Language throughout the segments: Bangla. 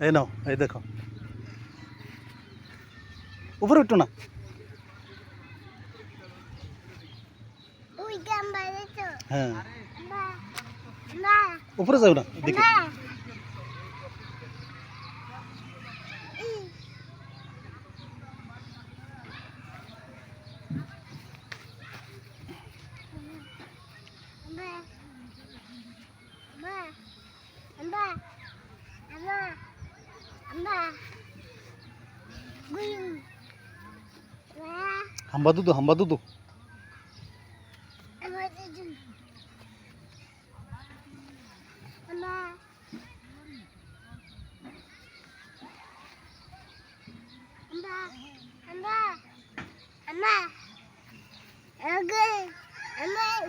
है ना ये देखो ऊपर उठो ना ऊपर जाओ ना देखो Bye. ಹಂಬದುದು ಹಂಬದುದು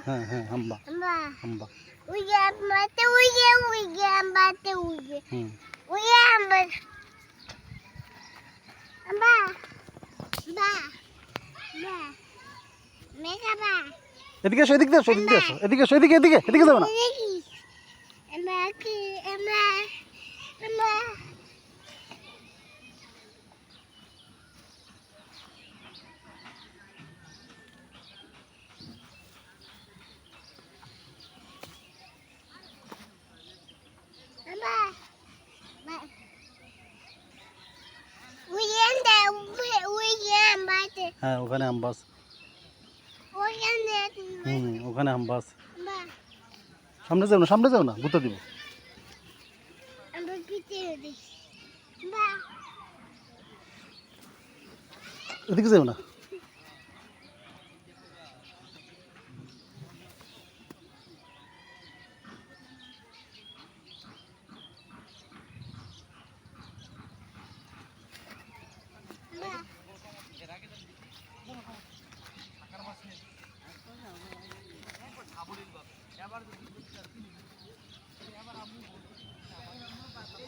ಹಾಂ ಹಾಂ ಅಂಬ ಅಂಬ ಉಯ್ಯ ಮತ್ತೆ ಉಯ್ಯ ಉಯ್ಯ ಮತ್ತೆ ಉಯ್ಯ ಉಯ್ಯ ಅಂಬ এদিকে এসো এদিকে এসো এদিকে এসো এদিকে এসো এদিকে এদিকে এদিকে যাও না। হ্যাঁ ওখানে আমবাস হুম, ওখানে আমবাস সামনে যাও না, সামনে যাও না, গুঁতো দিব। এদিকে যাও না।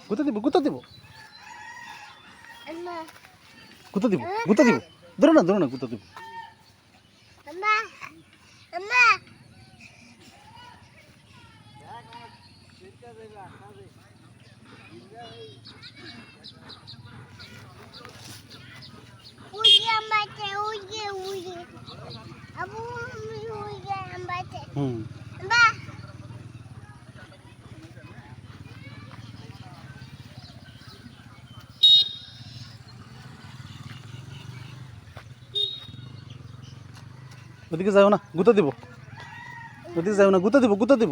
গুঁতো দিব গুঁতো দিব আমা গুঁতো দিব গুঁতো দিব ধরো না ধরো না গুঁতো দিব আমা ওদিকে যাও না, গুঁতো দিব। ওদিকে যাও না, গুঁতো দিব গুঁতো দিব।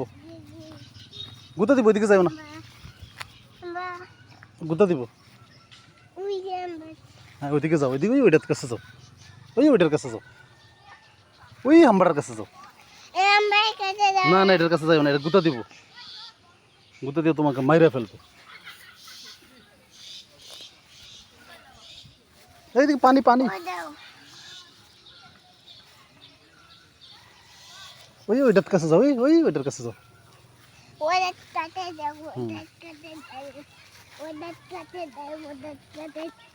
গুঁতো দিব, ওদিকে যাও না। গুঁতো দিব। হ্যাঁ ওইদিকে যাও ওইদিকে ওই ওইটার কাছে যাও। ওই ওইটার কাছে যাও। ওই হাম্বাটার কাছে যাও। না না, এটার কাছে যাও না, এটা গুঁতো দিব। গুঁতো দিয়ে তোমাকে মাইরা ফেলব। এইদিকে পানি পানি। ওই ওইটার কাছে যাও ওই ওই ওইটার কাছে যাও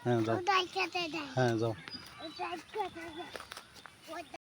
হ্যাঁ যাও। হ্যাঁ যাও। দাও ওটা